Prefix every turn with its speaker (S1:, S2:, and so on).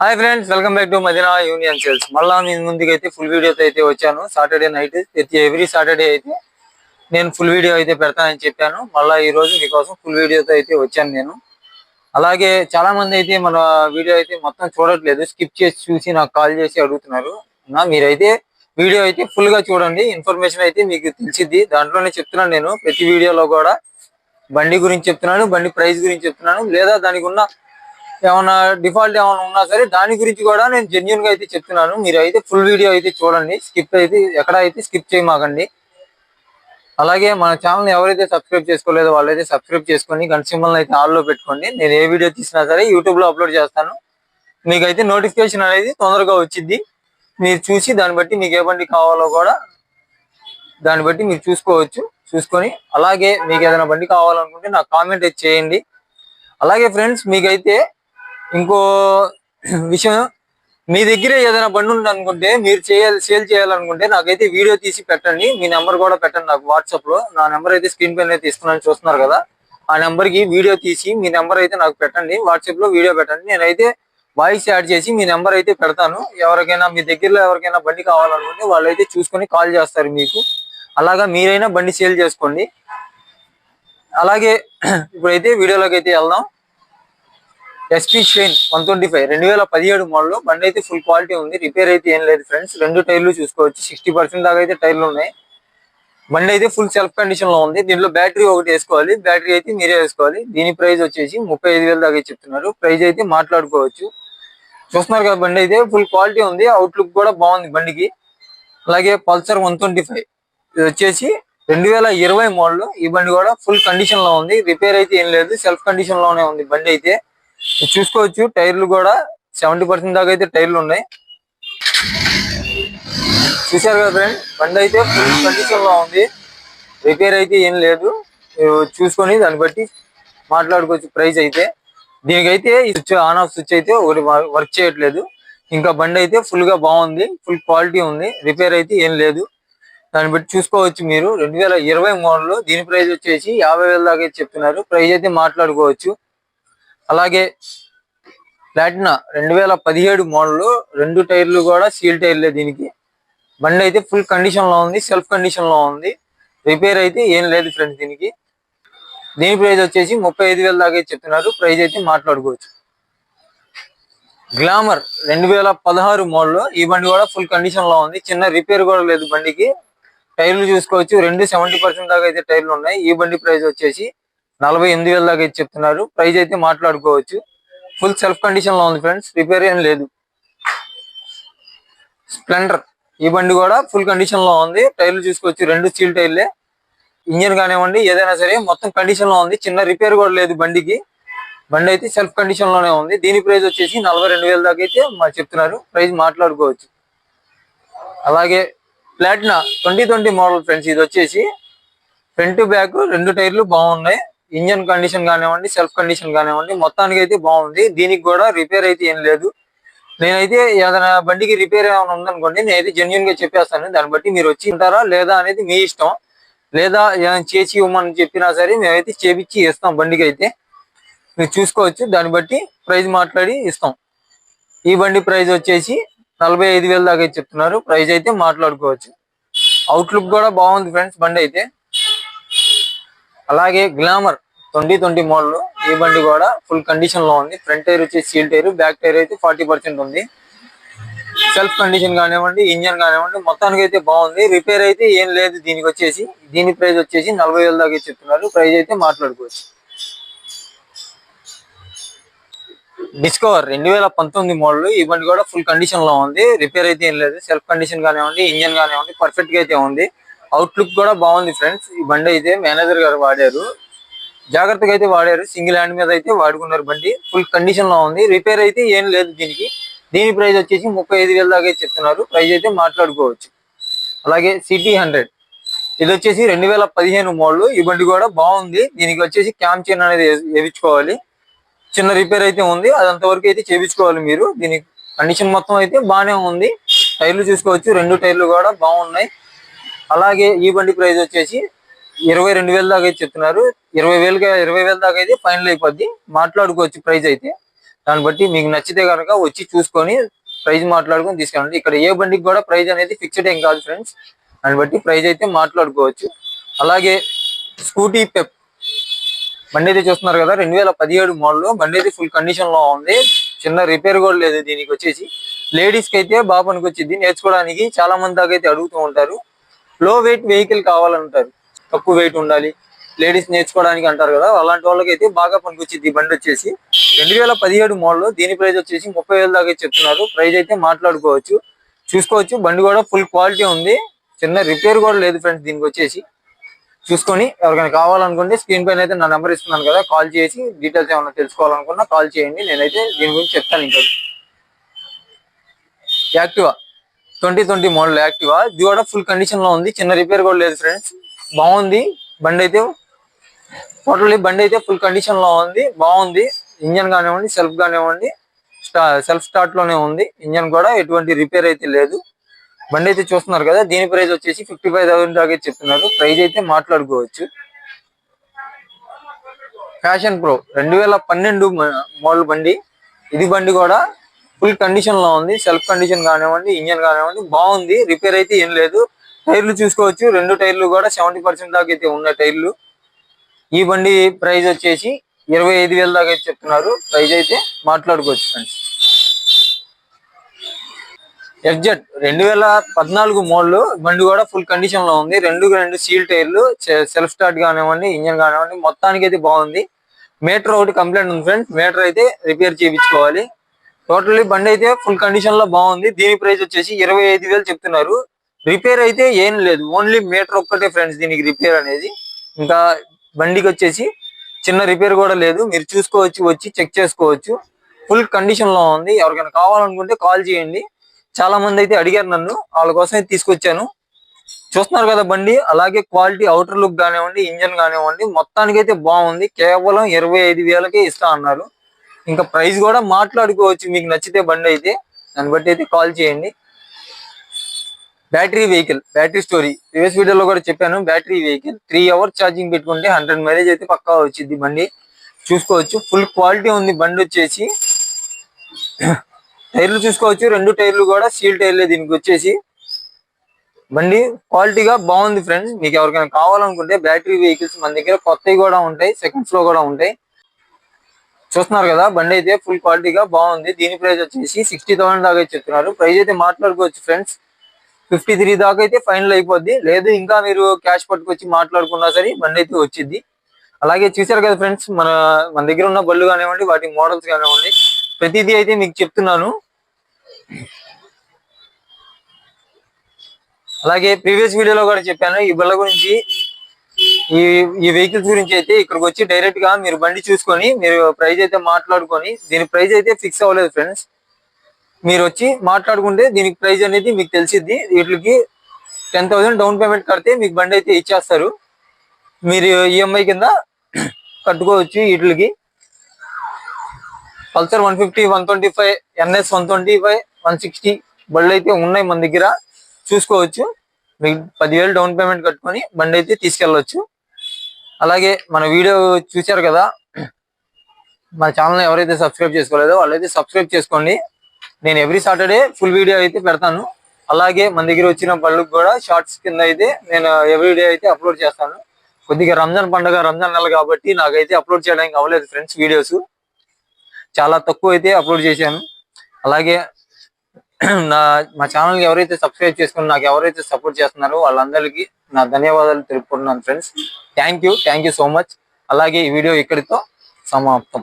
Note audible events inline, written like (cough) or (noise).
S1: Hi friends welcome back to Madina union sales. మళ్ళా మీ ముందుకైతే అయితే ఫుల్ వీడియోతో అయితే వచ్చాను. సాటర్డే నైట్ ఎవ్రీ సాటర్డే అయితే నేను ఫుల్ వీడియో అయితే పెడతానని చెప్పాను. మళ్ళీ ఈ రోజు మీకోసం ఫుల్ వీడియోతో అయితే వచ్చాను నేను. అలాగే చాలా మంది అయితే మన వీడియో అయితే మొత్తం చూడట్లేదు. స్కిప్ చేసి చూసి నాకు కాల్ చేసి అడుగుతున్నారు. నా మీరైతే వీడియో అయితే ఫుల్గా చూడండి. ఇన్ఫర్మేషన్ అయితే మీకు తెలిసిద్ది. దాంట్లోనే చెప్తున్నాను నేను. ప్రతి వీడియోలో కూడా బండి గురించి చెప్తున్నాను బండి ప్రైస్ గురించి చెప్తున్నాను. లేదా దానికి ఉన్న ఏమైనా డిఫాల్ట్ ఏమైనా ఉన్నా సరే దాని గురించి కూడా నేను జెన్యున్గా అయితే చెప్తున్నాను. మీరు అయితే ఫుల్ వీడియో అయితే చూడండి. స్కిప్ అయితే ఎక్కడ అయితే స్కిప్ చేయమాకండి. అలాగే మన ఛానల్ ఎవరైతే సబ్స్క్రైబ్ చేసుకోలేదో వాళ్ళైతే సబ్స్క్రైబ్ చేసుకొని గంట అయితే ఆల్లో పెట్టుకోండి. నేను ఏ వీడియో తీసినా సరే యూట్యూబ్లో అప్లోడ్ చేస్తాను. మీకైతే నోటిఫికేషన్ అనేది తొందరగా వచ్చింది మీరు చూసి దాన్ని బట్టి మీకు ఏ బండి కావాలో కూడా దాన్ని బట్టి మీరు చూసుకోవచ్చు. చూసుకొని అలాగే మీకు ఏదైనా బండి కావాలనుకుంటే నాకు కామెంట్ అయితే చేయండి. అలాగే ఫ్రెండ్స్ మీకైతే ఇంకో విషయం మీ దగ్గర ఏదైనా బండి ఉంది అనుకుంటే మీరు చేయాలి సేల్ చేయాలనుకుంటే నాకైతే వీడియో తీసి పెట్టండి. మీ నెంబర్ కూడా పెట్టండి నాకు వాట్సాప్లో నా నెంబర్ అయితే స్క్రీన్ పైన అయితే చూస్తున్నారు కదా. ఆ నెంబర్కి వీడియో తీసి మీ నెంబర్ అయితే నాకు పెట్టండి. వాట్సాప్లో వీడియో పెట్టండి. నేనైతే వాయిస్ యాడ్ చేసి మీ నెంబర్ అయితే పెడతాను. ఎవరికైనా మీ దగ్గరలో ఎవరికైనా బండి కావాలనుకుంటే వాళ్ళు అయితే చూసుకొని కాల్ చేస్తారు మీకు. అలాగా మీరైనా బండి సేల్ చేసుకోండి. అలాగే (clears throat) ఇప్పుడైతే వీడియోలోకి అయితే వెళ్దాం. SP shine one twenty five రెండు వేల పదిహేడు మోడల్ బండి అయితే ఫుల్ క్వాలిటీ ఉంది. రిపేర్ అయితే ఏం లేదు ఫ్రెండ్స్ రెండు టైర్లు చూసుకోవచ్చు. సిక్స్టీ పర్సెంట్ దాకా అయితే టైర్లు ఉన్నాయి. బండి అయితే ఫుల్ సెల్ఫ్ కండిషన్లో ఉంది. దీంట్లో బ్యాటరీ ఒకటి వేసుకోవాలి. బ్యాటరీ అయితే మీరే వేసుకోవాలి. దీని ప్రైస్ వచ్చేసి ముప్పై ఐదు వేల దాకా చెప్తున్నారు. ప్రైస్ అయితే మాట్లాడుకోవచ్చు. చూస్తున్నారు కదా బండి అయితే ఫుల్ క్వాలిటీ ఉంది. అవుట్లుక్ కూడా బాగుంది బండికి. అలాగే పల్సర్ వన్ ట్వంటీ ఫైవ్ ఇది వచ్చేసి రెండు వేల ఇరవై మోడల్ ఈ బండి కూడా ఫుల్ కండిషన్లో ఉంది. రిపేర్ అయితే ఏం లేదు. సెల్ఫ్ కండిషన్లోనే ఉంది బండి అయితే. చూసుకోవచ్చు. టైర్లు కూడా సెవెంటీ పర్సెంట్ దాకా అయితే టైర్లు ఉన్నాయి. చూశారు కదా ఫ్రెండ్? బండి అయితే ఫుల్ కండిషన్లో ఉంది. రిపేర్ అయితే ఏం లేదు. చూసుకొని దాన్ని బట్టి మాట్లాడుకోవచ్చు ప్రైస్ అయితే. దీనికైతే స్విచ్ ఆన్ ఆఫ్ స్విచ్ అయితే ఒకటి వర్క్ చేయట్లేదు. ఇంకా బండి అయితే ఫుల్గా బాగుంది. ఫుల్ క్వాలిటీ ఉంది. రిపేర్ అయితే ఏం లేదు. దాన్ని బట్టి చూసుకోవచ్చు మీరు. రెండు వేల ఇరవై మోడల్ దీని ప్రైస్ వచ్చేసి యాభై వేల దాకా అయితే చెప్తున్నారు. ప్రైస్ అయితే మాట్లాడుకోవచ్చు. అలాగే ప్లాటినా రెండు వేల పదిహేడు మోడల్ రెండు టైర్లు కూడా సీల్ టైర్లే దీనికి. బండి అయితే ఫుల్ కండిషన్లో ఉంది సెల్ఫ్ కండిషన్లో ఉంది. రిపేర్ అయితే ఏం లేదు ఫ్రెండ్స్ దీనికి. దీని ప్రైస్ వచ్చేసి ముప్పై ఐదు వేల దాకా చెప్తున్నారు. ప్రైస్ అయితే మాట్లాడుకోవచ్చు. గ్లామర్ రెండు వేల పదహారు మోడల్ ఈ బండి కూడా ఫుల్ కండిషన్లో ఉంది. చిన్న రిపేర్ కూడా లేదు బండికి. టైర్లు చూసుకోవచ్చు రెండు సెవెంటీ పర్సెంట్ దాకా అయితే టైర్లు ఉన్నాయి. ఈ బండి ప్రైస్ వచ్చేసి నలభై ఎనిమిది వేల దాకా అయితే చెప్తున్నారు. ప్రైజ్ అయితే మాట్లాడుకోవచ్చు. ఫుల్ సెల్ఫ్ కండిషన్లో ఉంది ఫ్రెండ్స్ రిపేర్ ఏం లేదు. స్ప్లెండర్ ఈ బండి కూడా ఫుల్ కండిషన్లో ఉంది. టైర్లు చూసుకోవచ్చు. రెండు స్టీల్ టైర్లే ఇంజన్ కానివ్వండి ఏదైనా సరే మొత్తం కండిషన్లో ఉంది. చిన్న రిపేర్ కూడా లేదు బండికి. బండి అయితే సెల్ఫ్ కండిషన్లోనే ఉంది. దీని ప్రైస్ వచ్చేసి నలభై రెండు వేల దాకా అయితే చెప్తున్నారు. ప్రైస్ మాట్లాడుకోవచ్చు. అలాగే Platina twenty twenty model friends ఇది వచ్చేసి ఫ్రంట్ బ్యాక్ రెండు టైర్లు బాగున్నాయి. ఇంజన్ కండిషన్ కానివ్వండి సెల్ఫ్ కండిషన్ కానివ్వండి మొత్తానికి అయితే బాగుంది. దీనికి కూడా రిపేర్ అయితే ఏం లేదు. నేనైతే ఏదైనా బండికి రిపేర్ ఏమైనా ఉందనుకోండి నేనైతే జెన్యున్గా చెప్పేస్తాను. దాన్ని బట్టి మీరు వచ్చి ఉంటారా లేదా అనేది మీ ఇష్టం. లేదా ఏమైనా చేసి ఇవ్వమని చెప్పినా సరే మేమైతే చేపించి ఇస్తాం బండికి అయితే మీరు చూసుకోవచ్చు. దాన్ని బట్టి ప్రైజ్ మాట్లాడి ఇస్తాం. ఈ బండి ప్రైజ్ వచ్చేసి నలభై ఐదు వేల దాకా అయితే చెప్తున్నారు. ప్రైజ్ అయితే మాట్లాడుకోవచ్చు. అవుట్లుక్ కూడా బాగుంది ఫ్రెండ్స్ బండి అయితే. అలాగే గ్లామర్ ట్వంటీ ట్వంటీ మోడల్ ఈ బండి కూడా ఫుల్ కండిషన్లో ఉంది. ఫ్రంట్ టైర్ వచ్చేసి సీల్ టైర్ బ్యాక్ టైర్ అయితే ఫార్టీ పర్సెంట్ ఉంది. సెల్ఫ్ కండిషన్ కానివ్వండి ఇంజన్ కానివ్వండి మొత్తానికి అయితే బాగుంది. రిపేర్ అయితే ఏం లేదు దీనికి వచ్చేసి. దీని ప్రైస్ వచ్చేసి నలభై వేల దాకా చెప్తున్నారు. ప్రైస్ అయితే మాట్లాడుకోవచ్చు. డిస్కవర్ రెండు వేల పంతొమ్మిది మోడల్ ఈ బండి కూడా ఫుల్ కండిషన్లో ఉంది. రిపేర్ అయితే ఏం లేదు. సెల్ఫ్ కండిషన్ కానివ్వండి ఇంజన్ కానివ్వండి పర్ఫెక్ట్గా అయితే ఉంది. అవుట్లుక్ కూడా బాగుంది ఫ్రెండ్స్ ఈ బండి అయితే మేనేజర్ గారు వాడారు. జాగ్రత్తగా అయితే వాడారు. సింగిల్ హ్యాండ్ మీద అయితే వాడుకున్నారు బండి. ఫుల్ కండిషన్లో ఉంది. రిపేర్ అయితే ఏం లేదు దీనికి. దీని ప్రైస్ వచ్చేసి ముప్పై ఐదు వేల దాకా చెప్తున్నారు. ప్రైస్ అయితే మాట్లాడుకోవచ్చు. అలాగే సిటీ హండ్రెడ్ ఇది వచ్చేసి రెండు వేల పదిహేను మోడల్ ఈ బండి కూడా బాగుంది. దీనికి వచ్చేసి క్యామ్ చైన్ అనేది వేయించుకోవాలి చిన్న రిపేర్ అయితే ఉంది. అది అంతవరకు అయితే చేయించుకోవాలి మీరు. దీని కండిషన్ మొత్తం అయితే బాగానే ఉంది. టైర్లు చూసుకోవచ్చు. రెండు టైర్లు కూడా బాగున్నాయి. అలాగే ఈ బండి ప్రైస్ వచ్చేసి ఇరవై రెండు వేల దాకా అయితే చెప్తున్నారు. ఇరవై వేలుగా ఇరవై వేల దాకా అయితే ఫైనల్ అయిపోద్ది. మాట్లాడుకోవచ్చు ప్రైజ్ అయితే. దాన్ని బట్టి మీకు నచ్చితే కనుక వచ్చి చూసుకొని ప్రైజ్ మాట్లాడుకొని తీసుకెళ్ళండి. ఇక్కడ ఏ బండికి కూడా ప్రైజ్ అనేది ఫిక్స్డ్ ఏం కాదు ఫ్రెండ్స్. దాన్ని బట్టి ప్రైజ్ అయితే మాట్లాడుకోవచ్చు. అలాగే స్కూటీ పెప్. బండి అయితే చూస్తున్నారు కదా రెండు వేల పదిహేడు మోడల్. బండి అయితే ఫుల్ కండిషన్లో ఉంది. చిన్న రిపేర్ కూడా లేదు దీనికి వచ్చేసి. లేడీస్కి అయితే బాబు అనుకొచ్చింది. నేర్చుకోవడానికి చాలా మంది దాకా అయితే అడుగుతూ ఉంటారు. లో వెయిట్ వెహికల్ కావాలంటారు. తక్కువ వెయిట్ ఉండాలి. లేడీస్ నేర్చుకోవడానికి అంటారు కదా అలాంటి వాళ్ళకి అయితే బాగా పనికొచ్చింది ఈ బండి వచ్చేసి. రెండు వేల పదిహేడు మోడల్ దీని ప్రైస్ వచ్చేసి ముప్పై వేల దాకా చెప్తున్నారు. ప్రైస్ అయితే మాట్లాడుకోవచ్చు. చూసుకోవచ్చు. బండి కూడా ఫుల్ క్వాలిటీ ఉంది. చిన్న రిపేర్ కూడా లేదు ఫ్రెండ్స్ దీనికి వచ్చేసి. చూసుకొని ఎవరికైనా కావాలనుకుంటే స్క్రీన్ పైన అయితే నా నెంబర్ ఇస్తున్నాను కదా కాల్ చేసి డీటెయిల్స్ ఏమైనా తెలుసుకోవాలనుకున్నా కాల్ చేయండి. నేనైతే దీని గురించి చెప్తాను ఇంకా. Activa? Twenty twenty model Activa? ఇది కూడా ఫుల్ కండిషన్లో ఉంది. చిన్న రిపేర్ కూడా లేదు ఫ్రెండ్స్ బాగుంది. బండి అయితే టోటల్లీ బండి అయితే ఫుల్ కండిషన్లో ఉంది. బాగుంది. ఇంజన్ కానివ్వండి సెల్ఫ్ కానివ్వండి సెల్ఫ్ స్టార్ట్లోనే ఉంది. ఇంజన్ కూడా ఎటువంటి రిపేర్ అయితే లేదు. బండి అయితే చూస్తున్నారు కదా దీని ప్రైస్ వచ్చేసి ఫిఫ్టీ ఫైవ్ థౌసండ్ దాకా చెప్తున్నారు. ప్రైస్ అయితే మాట్లాడుకోవచ్చు. ఫ్యాషన్ ప్రో రెండు వేల పన్నెండు మోడల్ బండి. ఇది బండి కూడా ఫుల్ కండిషన్లో ఉంది. సెల్ఫ్ కండిషన్ కానివ్వండి ఇంజన్ కానివ్వండి బాగుంది. రిపేర్ అయితే ఏం లేదు. టైర్లు చూసుకోవచ్చు. రెండు టైర్లు కూడా సెవెంటీ పర్సెంట్ దాకా అయితే ఉన్న టైర్లు. ఈ బండి ప్రైస్ వచ్చేసి ఇరవై ఐదు వేల దాకా అయితే చెప్తున్నారు. ప్రైస్ అయితే మాట్లాడుకోవచ్చు ఫ్రెండ్స్ ఎఫ్జెడ్ రెండు వేల పద్నాలుగు మోడల్. బండి కూడా ఫుల్ కండిషన్లో ఉంది. రెండు రెండు సీల్ టైర్లు సెల్ఫ్ స్టార్ట్ కానివ్వండి ఇంజన్ కానివ్వండి మొత్తానికి అయితే బాగుంది. మీటర్ ఒకటి కంప్లైంట్ ఉంది ఫ్రెండ్స్ మీటర్ అయితే రిపేర్ చేయించుకోవాలి. టోటల్లీ బండి అయితే ఫుల్ కండిషన్లో బాగుంది. దీని ప్రైస్ వచ్చేసి ఇరవై ఐదు వేలు చెప్తున్నారు. రిపేర్ అయితే ఏం లేదు. ఓన్లీ మీటర్ ఒక్కటే ఫ్రెండ్స్ దీనికి రిపేర్ అనేది. ఇంకా బండికి వచ్చేసి చిన్న రిపేర్ కూడా లేదు. మీరు చూసుకోవచ్చు వచ్చి చెక్ చేసుకోవచ్చు. ఫుల్ కండిషన్లో ఉంది. ఎవరికైనా కావాలనుకుంటే కాల్ చేయండి. చాలా మంది అయితే అడిగారు నన్ను. వాళ్ళ కోసం తీసుకొచ్చాను. చూస్తున్నారు కదా బండి? అలాగే క్వాలిటీ అవుటర్ లుక్ కానివ్వండి ఇంజన్ కానివ్వండి మొత్తానికి అయితే బాగుంది. కేవలం ఇరవై ఐదు వేలకే ఇస్తా అన్నారు. ఇంకా ప్రైస్ కూడా మాట్లాడుకోవచ్చు మీకు నచ్చితే బండి అయితే. దాన్ని బట్టి అయితే కాల్ చేయండి. Battery vehicle battery story. Previous వీడియోలో కూడా చెప్పాను battery vehicle. Three hours charging పెట్టుకుంటే హండ్రెడ్ మైలేజ్ అయితే పక్కా వచ్చింది బండి. చూసుకోవచ్చు ఫుల్ క్వాలిటీ ఉంది బండి వచ్చేసి. టైర్లు చూసుకోవచ్చు రెండు టైర్లు కూడా సీల్ టైర్లే దీనికి వచ్చేసి. బండి క్వాలిటీగా బాగుంది ఫ్రెండ్స్. మీకు ఎవరికైనా కావాలనుకుంటే బ్యాటరీ వెహికల్స్ మన దగ్గర కొత్తవి కూడా ఉంటాయి సెకండ్స్లో కూడా ఉంటాయి. చూస్తున్నారు కదా బండి అయితే ఫుల్ క్వాలిటీగా బాగుంది. దీని ప్రైస్ వచ్చేసి సిక్స్టీ థౌసండ్ దాకా అయితే చెప్తున్నారు ప్రైస్ అయితే మాట్లాడుకోవచ్చు ఫ్రెండ్స్ ఫిఫ్టీ త్రీ దాకా అయితే ఫైనల్ అయిపోద్ది. లేదు ఇంకా మీరు క్యాష్ పట్టుకొచ్చి మాట్లాడుకున్నా సరే బండి అయితే వచ్చింది అలాగే చూసారు కదా ఫ్రెండ్స్ మన మన దగ్గర ఉన్న బళ్ళు కానివ్వండి వాటి మోడల్స్ కానివ్వండి ప్రతిదీ అయితే మీకు చెప్తున్నాను. అలాగే ప్రీవియస్ వీడియోలో కూడా చెప్పాను. ఈ బళ్ళ గురించి ఈ ఈ వెహికల్స్ గురించి అయితే ఇక్కడికి వచ్చి డైరెక్ట్గా మీరు బండి చూసుకొని మీరు ప్రైజ్ అయితే మాట్లాడుకొని దీని ప్రైస్ అయితే ఫిక్స్ అవ్వలేదు ఫ్రెండ్స్ మీరు వచ్చి మాట్లాడుకుంటే దీనికి ప్రైజ్ అనేది మీకు తెలిసిద్ది. వీటికి టెన్ డౌన్ పేమెంట్ కడితే మీకు బండి అయితే ఇచ్చేస్తారు. మీరు ఈఎంఐ కింద కట్టుకోవచ్చు వీటికి. Pulsar one fifty one twenty five NS one twenty five one sixty బళ్ళు అయితే ఉన్నాయి మన దగ్గర. చూసుకోవచ్చు. మీకు పదివేలు డౌన్ పేమెంట్ కట్టుకొని బండి అయితే తీసుకెళ్ళవచ్చు అలాగే మన వీడియో చూశారు కదా మన ఛానల్ ఎవరైతే సబ్స్క్రైబ్ చేసుకోలేదో వాళ్ళైతే సబ్స్క్రైబ్ చేసుకోండి. నేను ఎవ్రీ సాటర్డే ఫుల్ వీడియో అయితే పెడతాను. అలాగే మన దగ్గర వచ్చిన పళ్ళకు కూడా షార్ట్స్ కింద అయితే నేను ఎవ్రీ డే అయితే అప్లోడ్ చేస్తాను. కొద్దిగా రంజాన్ పండుగ రంజాన్ నెల కాబట్టి నాకైతే అప్లోడ్ చేయడానికి అవ్వలేదు ఫ్రెండ్స్ వీడియోస్. చాలా తక్కువ అయితే అప్లోడ్ చేశాను. అలాగే (clears throat) నా మా ఛానల్ ఎవరైతే సబ్స్క్రైబ్ చేసుకుని నాకు ఎవరైతే సపోర్ట్ చేస్తున్నారో వాళ్ళందరికీ నా ధన్యవాదాలు తెలుపుకుంటున్నాను friends thank you thank you so much అలాగే ఈ వీడియో ఇక్కడితో సమాప్తం.